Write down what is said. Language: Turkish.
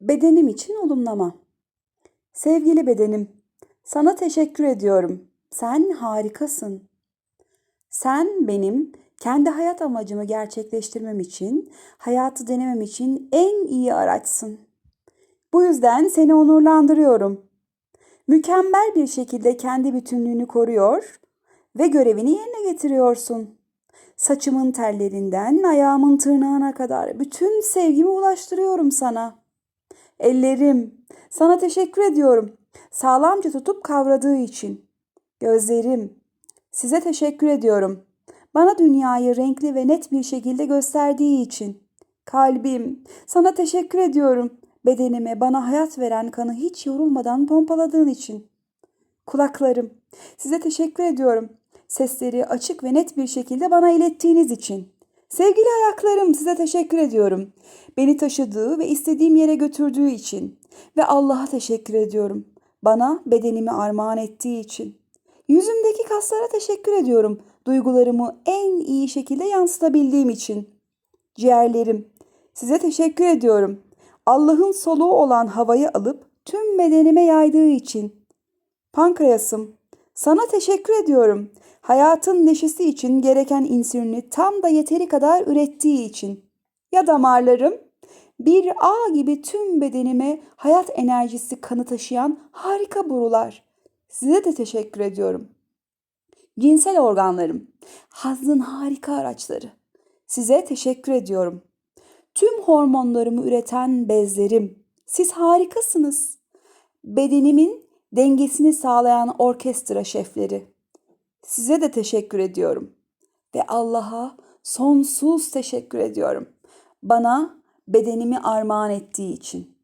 Bedenim için olumlama. Sevgili bedenim, sana teşekkür ediyorum. Sen harikasın. Sen benim kendi hayat amacımı gerçekleştirmem için, hayatı denemem için en iyi araçsın. Bu yüzden seni onurlandırıyorum. Mükemmel bir şekilde kendi bütünlüğünü koruyor ve görevini yerine getiriyorsun. Saçımın tellerinden ayağımın tırnağına kadar bütün sevgimi ulaştırıyorum sana. Ellerim, sana teşekkür ediyorum. Sağlamca tutup kavradığı için. Gözlerim, size teşekkür ediyorum. Bana dünyayı renkli ve net bir şekilde gösterdiği için. Kalbim, sana teşekkür ediyorum. Bedenime bana hayat veren kanı hiç yorulmadan pompaladığın için. Kulaklarım, size teşekkür ediyorum. Sesleri açık ve net bir şekilde bana ilettiğiniz için. Sevgili ayaklarım, size teşekkür ediyorum. Beni taşıdığı ve istediğim yere götürdüğü için. Ve Allah'a teşekkür ediyorum. Bana bedenimi armağan ettiği için. Yüzümdeki kaslara teşekkür ediyorum. Duygularımı en iyi şekilde yansıtabildiğim için. Ciğerlerim, size teşekkür ediyorum. Allah'ın soluğu olan havayı alıp tüm bedenime yaydığı için. Pankreasım, sana teşekkür ediyorum. Hayatın neşesi için gereken insülini tam da yeteri kadar ürettiği için. Ya damarlarım, bir ağ gibi tüm bedenime hayat enerjisi kanı taşıyan harika borular. Size de teşekkür ediyorum. Cinsel organlarım, hazın harika araçları. Size teşekkür ediyorum. Tüm hormonlarımı üreten bezlerim, siz harikasınız. Bedenimin dengesini sağlayan orkestra şefleri. Size de teşekkür ediyorum. Ve Allah'a sonsuz teşekkür ediyorum. Bana bedenimi armağan ettiği için.